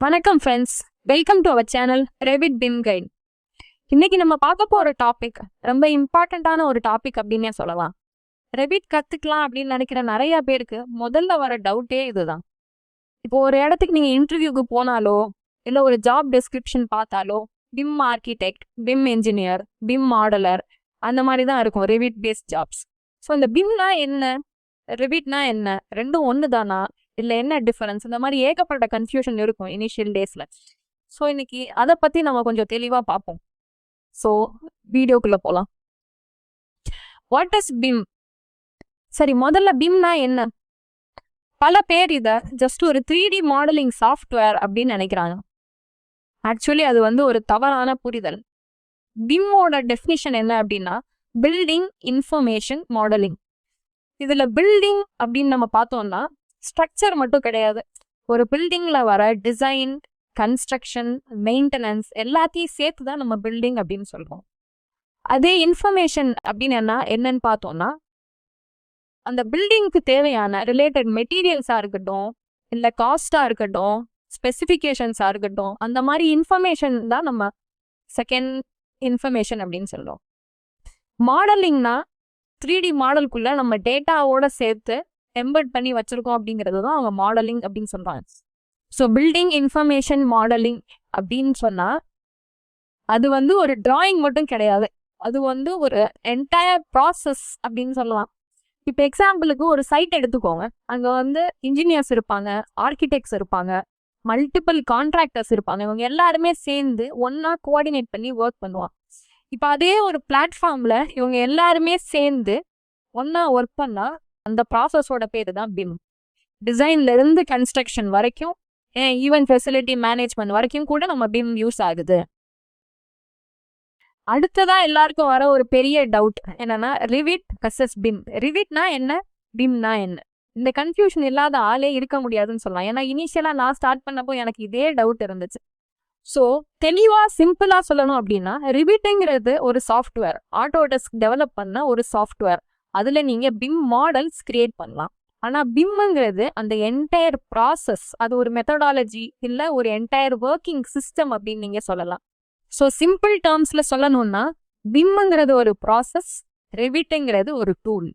வணக்கம் friends welcome to our channel Revit BIM guide இன்னைக்கு நம்ம பார்க்க போகிற டாபிக் ரொம்ப இம்பார்ட்டண்ட்டான ஒரு டாபிக் அப்படின்னே சொல்லலாம். ரெவிட் கற்றுக்கலாம் அப்படின்னு நினைக்கிற நிறைய பேருக்கு முதல்ல வர டவுட்டே இதுதான். இப்போ ஒரு இடத்துக்கு நீங்கள் இன்டர்வியூக்கு போனாலோ இல்லை ஒரு job description பார்த்தாலோ BIM architect BIM engineer BIM modeler அந்த மாதிரி தான் இருக்கும் ரெவிட் பேஸ்ட் ஜாப்ஸ் ஸோ இந்த பிம்னா என்ன? ரெவிட்னா என்ன? ரெண்டும் ஒன்று தானா இல்லை என்ன டிஃபரன்ஸ் இந்த மாதிரி ஏகப்பட்ட கன்ஃபியூஷன் இருக்கும் இனிஷியல் டேஸில் ஸோ இன்னைக்கு அதை பற்றி நம்ம கொஞ்சம் தெளிவாக பார்ப்போம். ஸோ வீடியோக்குள்ளே போகலாம் வாட் இஸ் பிம் சரி முதல்ல பிம்னா என்ன? பல பேர் இதை ஜஸ்ட் ஒரு த்ரீ டி மாடலிங் சாஃப்ட்வேர் அப்படின்னு நினைக்கிறாங்க. ஆக்சுவலி அது வந்து ஒரு தவறான புரிதல். பிம்மோட டெஃபினிஷன் என்ன அப்படின்னா பில்டிங் இன்ஃபர்மேஷன் மாடலிங் இதில் பில்டிங் அப்படின்னு நம்ம பார்த்தோம்னா ஸ்ட்ரக்சர் மட்டும் கிடையாது. ஒரு பில்டிங்கில் வர டிசைன் கன்ஸ்ட்ரக்ஷன் மெயின்டெனன்ஸ் எல்லாத்தையும் சேர்த்து தான் நம்ம பில்டிங் அப்படின்னு சொல்கிறோம் அதே இன்ஃபர்மேஷன் அப்படின்னு என்ன என்னன்னு பார்த்தோம்னா அந்த பில்டிங்க்கு தேவையான ரிலேட்டட் மெட்டீரியல்ஸாக இருக்கட்டும் இல்லை காஸ்ட்டாக இருக்கட்டும் ஸ்பெசிஃபிகேஷன்ஸாக இருக்கட்டும் அந்த மாதிரி இன்ஃபர்மேஷன் தான் நம்ம செகண்ட் இன்ஃபர்மேஷன் அப்படின்னு சொல்கிறோம் மாடலிங்னா த்ரீ டி மாடலுக்குள்ளே நம்ம டேட்டாவோட சேர்த்து எம்பர்ட் பண்ணி வச்சிருக்கோம் அப்படிங்கிறது தான் அவங்க மாடலிங் அப்படின்னு சொல்றாங்க. ஸோ பில்டிங் இன்ஃபர்மேஷன் மாடலிங் அப்படின்னு சொன்னா அது வந்து ஒரு டிராயிங் மட்டும் கிடையாது. அது வந்து ஒரு என்டையர் ப்ராசஸ் அப்படின்னு சொல்லலாம். இப்போ எக்ஸாம்பிளுக்கு ஒரு சைட் எடுத்துக்கோங்க. அங்கே வந்து இன்ஜினியர்ஸ் இருப்பாங்க ஆர்கிடெக்ட்ஸ் இருப்பாங்க மல்டிபிள் கான்ட்ராக்டர்ஸ் இருப்பாங்க. இவங்க எல்லாருமே சேர்ந்து ஒன்றா கோஆர்டினேட் பண்ணி ஒர்க் பண்ணுவாங்க. இப்போ அதே ஒரு பிளாட்ஃபார்மில் இவங்க எல்லாருமே சேர்ந்து ஒன்றா ஒர்க் பண்ணால் அந்த ப்ராசஸோட பேர் தான் பிம் டிசைன்லேருந்து கன்ஸ்ட்ரக்ஷன் வரைக்கும் ஈவன் ஃபெசிலிட்டி மேனேஜ்மெண்ட் வரைக்கும் கூட நம்ம பிம் யூஸ் ஆகுது. அடுத்ததான் எல்லாருக்கும் வர ஒரு பெரிய டவுட் என்னன்னா ரிவிட் கசஸ் பிம் ரிவிட்னா என்ன? பிம்னா என்ன? இந்த கன்ஃபியூஷன் இல்லாத ஆளே இருக்க முடியாதுன்னு சொல்லலாம். ஏன்னா இனிஷியலாக நான் ஸ்டார்ட் பண்ணப்போ எனக்கு இதே டவுட் இருந்துச்சு. ஸோ தெளிவாக சிம்பிளாக சொல்லணும் அப்படின்னா ரிவிட்டுங்கிறது ஒரு சாஃப்ட்வேர் ஆட்டோடெஸ்க் டெவலப் பண்ண ஒரு சாஃப்ட்வேர் அதில் நீங்கள் பிம் மாடல்ஸ் கிரியேட் பண்ணலாம். ஆனால் பிம்முங்கிறது அந்த என்டையர் ப்ராசஸ் அது ஒரு மெத்தடாலஜி இல்லை ஒரு என்டையர் ஒர்க்கிங் சிஸ்டம் அப்படின்னு நீங்கள் சொல்லலாம். ஸோ சிம்பிள் டேர்ம்ஸில் சொல்லணும்னா பிம்முங்கிறது ஒரு ப்ராசஸ் ரெவிட்டுங்கிறது ஒரு டூல்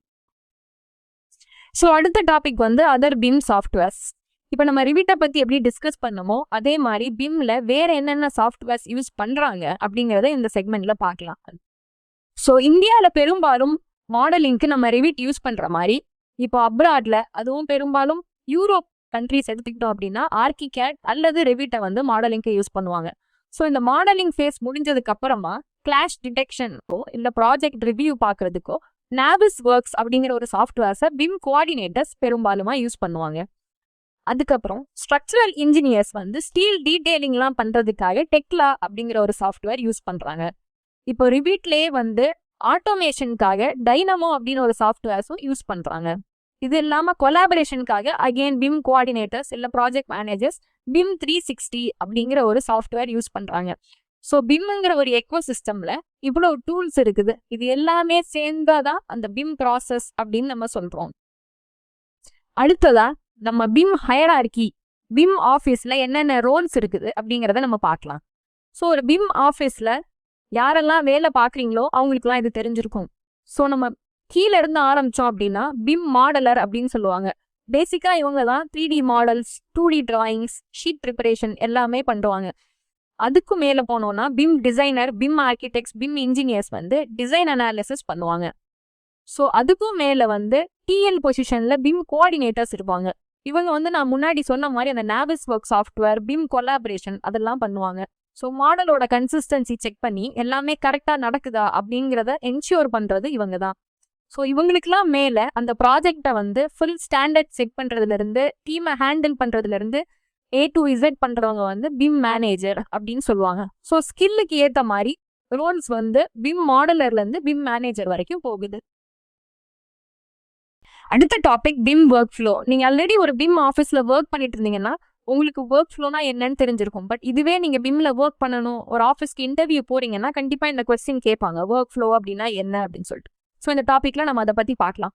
ஸோ அடுத்த டாபிக் வந்து அதர் பிம் சாஃப்ட்வேர்ஸ் இப்போ நம்ம ரிவிட்டை பற்றி எப்படி டிஸ்கஸ் பண்ணமோ அதே மாதிரி பிம்ல வேற என்னென்ன சாஃப்ட்வேர்ஸ் யூஸ் பண்ணுறாங்க அப்படிங்கிறத இந்த செக்மெண்ட்ல பார்க்கலாம். ஸோ இந்தியாவில் பெரும்பாலும் மாடலிங்க்கு நம்ம ரிவிட் யூஸ் பண்ணுற மாதிரி இப்போ அப்ராட்ல அதுவும் பெரும்பாலும் யூரோப் கண்ட்ரிஸ் எடுத்துக்கிட்டோம் அப்படின்னா ஆர்கிகேட் அல்லது ரெவிட்டை வந்து மாடலிங்க்கு யூஸ் பண்ணுவாங்க. ஸோ இந்த மாடலிங் ஃபேஸ் முடிஞ்சதுக்கு அப்புறமா கிளாஷ் டிடெக்ஷனுக்கோ இல்லை ப்ராஜெக்ட் ரிவ்யூ பார்க்கறதுக்கோ நாவிஸ் ஒர்க்ஸ் அப்படிங்கிற ஒரு சாஃப்ட்வேர்ஸை பிம் கோஆர்டினேட்டர்ஸ் பெரும்பாலுமா யூஸ் பண்ணுவாங்க. அதுக்கப்புறம் ஸ்ட்ரக்சரல் இன்ஜினியர்ஸ் வந்து ஸ்டீல் டீட்டெயிலிங்லாம் பண்ணுறதுக்காக டெக்லா அப்படிங்கிற ஒரு சாஃப்ட்வேர் யூஸ் பண்ணுறாங்க இப்போ ரிவீட்லேயே வந்து ஆட்டோமேஷனுக்காக டைனமோ அப்படின்னு ஒரு சாஃப்ட்வேர்ஸும் யூஸ் பண்ணுறாங்க இது இல்லாமல் கொலாபரேஷனுக்காக அகெயின் பிம் கோஆர்டினேட்டர்ஸ் இல்லை project managers BIM three sixty அப்படிங்கிற ஒரு சாஃப்ட்வேர் யூஸ் பண்ணுறாங்க ஸோ பிம்ங்கிற ஒரு எக்கோ சிஸ்டமில் இவ்வளோ டூல்ஸ் இருக்குது. இது எல்லாமே சேர்ந்தாதான் அந்த பிம் ப்ராசஸ் அப்படின்னு நம்ம சொல்கிறோம் அடுத்ததா நம்ம பிம் ஹயரார்கி பிம் ஆஃபீஸில் என்னென்ன ரோல்ஸ் இருக்குது அப்படிங்கிறத நம்ம பார்க்கலாம். ஸோ ஒரு பிம் ஆஃபீஸில் யாரெல்லாம் வேலை பார்க்குறீங்களோ அவங்களுக்குலாம் இது தெரிஞ்சிருக்கும். ஸோ நம்ம கீழே இருந்து ஆரம்பித்தோம் அப்படின்னா பிம் மாடலர் அப்படின்னு சொல்லுவாங்க. பேசிக்காக இவங்க தான் three D models two D drawings sheet preparation எல்லாமே பண்ணுவாங்க. அதுக்கும் மேலே போனோம்னா BIM designer BIM architects BIM engineers வந்து டிசைன் அனாலிசிஸ் பண்ணுவாங்க. ஸோ அதுக்கும் மேலே வந்து டிஎல் பொசிஷனில் பிம் கோஆர்டினேட்டர்ஸ் இருப்பாங்க. இவங்க வந்து நான் முன்னாடி சொன்ன மாதிரி அந்த Navisworks software BIM collaboration அதெல்லாம் பண்ணுவாங்க. ஸோ மாடலோட கன்சிஸ்டன்சி செக் பண்ணி எல்லாமே கரெக்டாக நடக்குதா அப்படிங்கிறத என்ஷூர் பண்ணுறது இவங்க தான். ஸோ இவங்களுக்குலாம் மேலே அந்த ப்ராஜெக்டை வந்து ஃபுல் ஸ்டாண்டர்ட் செக் பண்ணுறதுலேருந்து டீமை ஹேண்டில் பண்ணுறதுலேருந்து ஏ டு இசட் பண்ணுறவங்க வந்து பிம் மேனேஜர் அப்படின்னு சொல்லுவாங்க. ஸோ ஸ்கில்லுக்கு ஏற்ற மாதிரி ரோல்ஸ் வந்து பிம் மாடலர்லேருந்து பிம் மேனேஜர் வரைக்கும் போகுது. அடுத்த டாபிக் பிம் ஒர்க் ஃப்ளோ நீங்கள் ஆல்ரெடி ஒரு பிம் ஆஃபீஸில் ஒர்க் பண்ணிட்டு இருந்தீங்கன்னா உங்களுக்கு ஒர்க் ஃப்ளோனா என்னன்னு தெரிஞ்சிருக்கும். பட் இதுவே நீங்கள் பிம்ல ஒர்க் பண்ணணும் ஒரு ஆஃபீஸ்க்கு இன்டர்வியூ போறீங்கன்னா கண்டிப்பாக இந்த கொஸ்டின் கேட்பாங்க. ஒர்க் ஃப்ளோ அப்படின்னா என்ன அப்படின்னு சொல்லிட்டு. ஸோ இந்த டாப்பிக்ல நம்ம அதை பற்றி பார்க்கலாம்.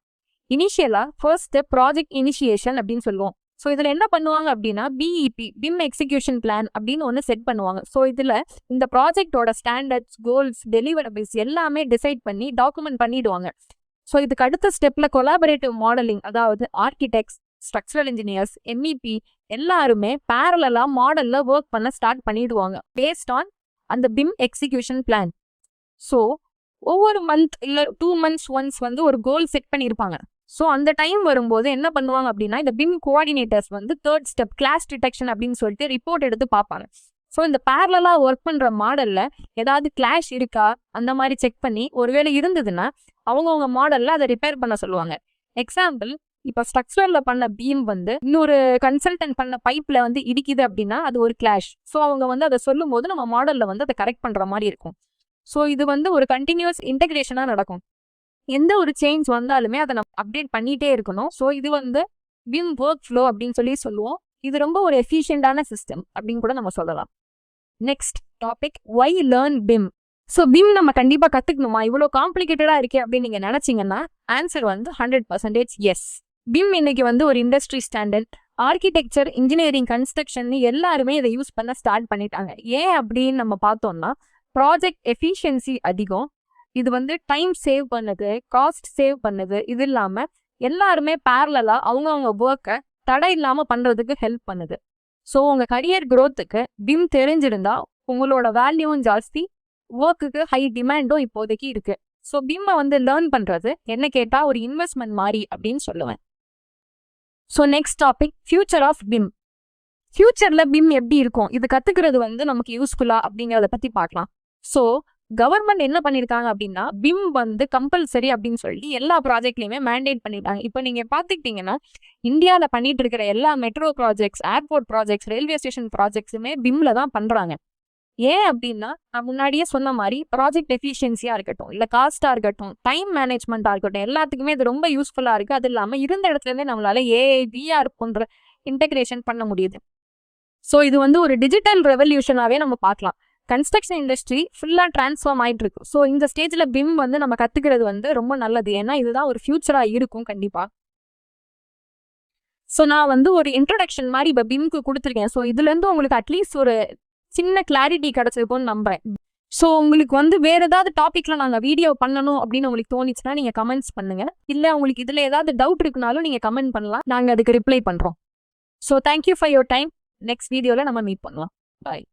இனிஷியலாக ஃபர்ஸ்ட் ப்ராஜெக்ட் இனிஷியேஷன் அப்படின்னு சொல்லுவோம். ஸோ இதில் என்ன பண்ணுவாங்க அப்படின்னா பிஇபி பிம் எக்ஸிக்யூஷன் பிளான் அப்படின்னு ஒன்று செட் பண்ணுவாங்க. ஸோ இதில் இந்த ப்ராஜெக்டோட ஸ்டாண்டர்ட்ஸ் கோல்ஸ் டெலிவரபிள்ஸ் எல்லாமே டிசைட் பண்ணி டாக்குமெண்ட் பண்ணிடுவாங்க. ஸோ இதுக்கு அடுத்த ஸ்டெப்பில் கொலாபரேட்டிவ் மாடலிங் அதாவது ஆர்கிடெக்ட்ஸ் ஸ்ட்ரக்சரல் இன்ஜினியர்ஸ் எம்இபி எல்லாருமே பேரலாக மாடலில் ஒர்க் பண்ண ஸ்டார்ட் பண்ணிடுவாங்க பேஸ்ட் ஆன் அந்த பிம் எக்ஸிக்யூஷன் பிளான் ஸோ ஒவ்வொரு மந்த் இல்லை டூ மந்த்ஸ் ஒன்ஸ் வந்து ஒரு கோல் செட் பண்ணியிருப்பாங்க ஸோ அந்த டைம் வரும்போது என்ன பண்ணுவாங்க அப்படின்னா இந்த பிம் கோஆர்டினேட்டர்ஸ் வந்து தேர்ட் ஸ்டெப் கிளாஸ் டிடெக்ஷன் அப்படின்னு சொல்லிட்டு ரிப்போர்ட் எடுத்து பார்ப்பாங்க. ஸோ இந்த பேரலாக ஒர்க் பண்ணுற மாடலில் ஏதாவது கிளாஷ் இருக்கா? அந்த மாதிரி செக் பண்ணி ஒருவேளை இருந்ததுன்னா அவங்கவுங்க மாடலில் அதை ரிப்பேர் பண்ண சொல்லுவாங்க. எக்ஸாம்பிள் இப்போ ஸ்ட்ரக்சரில் பண்ண பீம் வந்து இன்னொரு கன்சல்டன்ட் பண்ண பைப்ல வந்து இடிக்குது அப்படின்னா அது ஒரு கிளாஷ் ஸோ அவங்க வந்து அதை சொல்லும் போது நம்ம மாடலில் வந்து அதை கரெக்ட் பண்ணுற மாதிரி இருக்கும். ஸோ இது வந்து ஒரு கண்டினியூஸ் இன்டகிரேஷனாக நடக்கும். எந்த ஒரு சேஞ்ச் வந்தாலுமே அதை நம்ம அப்டேட் பண்ணிகிட்டே இருக்கணும். ஸோ இது வந்து விம் ஒர்க் ஃப்ளோ அப்படின்னு சொல்லி சொல்லுவோம். இது ரொம்ப ஒரு எஃபிஷியண்டான சிஸ்டம் அப்படின்னு கூட நம்ம சொல்லலாம். Next topic why learn BIM so BIM நம்ம கண்டிப்பாக கற்றுக்கணுமா இவ்வளோ காம்ப்ளிகேட்டடாக இருக்கே அப்படின்னு நீங்கள் நினச்சிங்கன்னா ஆன்சர் வந்து ஹண்ட்ரட் பர்சன்டேஜ் எஸ் பிம் இன்னைக்கு வந்து ஒரு industry standard architecture engineering construction எல்லாருமே இதை யூஸ் பண்ண ஸ்டார்ட் பண்ணிட்டாங்க. ஏன் அப்படின்னு நம்ம பார்த்தோம்னா ப்ராஜெக்ட் எஃபிஷியன்சி அதிகம். இது வந்து டைம் சேவ் பண்ணுது காஸ்ட் சேவ் பண்ணுது. இது இல்லாமல் எல்லாருமே பேரலாக அவங்கவுங்க ஒர்க்கை தடை இல்லாமல் பண்ணுறதுக்கு ஹெல்ப் பண்ணுது. ஸோ உங்கள் கரியர் க்ரோத்துக்கு பிம் தெரிஞ்சிருந்தா உங்களோட வேல்யூவும் ஜாஸ்தி ஒர்க்குக்கு ஹை டிமாண்டும் இப்போதைக்கு இருக்கு. ஸோ பிம்மை வந்து லேர்ன் பண்ணுறது என்ன கேட்டால் ஒரு இன்வெஸ்ட்மெண்ட் மாதிரி அப்படின்னு சொல்லுவேன். So next topic future of BIM ஃபியூச்சரில் பிம் எப்படி இருக்கும்? இது கற்றுக்கிறது வந்து நமக்கு யூஸ்ஃபுல்லா அப்படிங்கிறத பற்றி பார்க்கலாம். ஸோ கவர்மெண்ட் என்ன பண்ணியிருக்காங்க அப்படின்னா பிம் வந்து கம்பல்சரி அப்படின்னு சொல்லி எல்லா ப்ராஜெக்ட்லையுமே மேண்டேட் பண்ணிட்டாங்க இப்போ நீங்கள் பார்த்துக்கிட்டிங்கன்னா இந்தியாவில் பண்ணிட்டு இருக்கிற எல்லா metro projects airport projects railway station ப்ராஜெக்ட்ஸுமே பிம்மில் தான் பண்ணுறாங்க ஏன் அப்படின்னா நான் முன்னாடியே சொன்ன மாதிரி ப்ராஜெக்ட் எஃபிஷியன்சியாக இருக்கட்டும் இல்லை காஸ்ட்டாக இருக்கட்டும் டைம் மேனேஜ்மெண்ட்டாக இருக்கட்டும் எல்லாத்துக்குமே இது ரொம்ப யூஸ்ஃபுல்லாக இருக்குது அது இல்லாமல் இருந்த இடத்துலேருந்தே நம்மளால ஏஐ விஆர் போன்ற இன்டெக்ரேஷன் பண்ண முடியுது. ஸோ இது வந்து ஒரு டிஜிட்டல் ரெவல்யூஷனாகவே நம்ம பார்க்கலாம். கன்ஸ்ட்ரக்ஷன் இண்டஸ்ட்ரி ஃபுல்லாக ட்ரான்ஸ்ஃபார்ம் ஆகிட்டு இருக்கு. ஸோ இந்த ஸ்டேஜில் பிம் வந்து நம்ம கற்றுக்கிறது வந்து ரொம்ப நல்லது. ஏன்னா இதுதான் ஒரு ஃபியூச்சராக இருக்கும் கண்டிப்பாக ஸோ நான் வந்து ஒரு இன்ட்ரடக்ஷன் மாதிரி இப்போ பிம்க்கு கொடுத்துருக்கேன். ஸோ இதுலேருந்து உங்களுக்கு அட்லீஸ்ட் ஒரு சின்ன கிளாரிட்டி கிடச்சிருக்கும்னு நம்புறேன். ஸோ உங்களுக்கு வந்து வேற ஏதாவது டாபிக்ல நாங்கள் வீடியோ பண்ணணும் அப்படின்னு உங்களுக்கு தோணுச்சுன்னா நீங்கள் கமெண்ட்ஸ் பண்ணுங்க. இல்லை உங்களுக்கு இதில் ஏதாவது டவுட் இருக்குனாலும் நீங்கள் கமெண்ட் பண்ணலாம். நாங்கள் அதுக்கு ரிப்ளை பண்ணுறோம் so thank you for your time next வீடியோவில் நம்ம மீட் பண்ணலாம். பாய்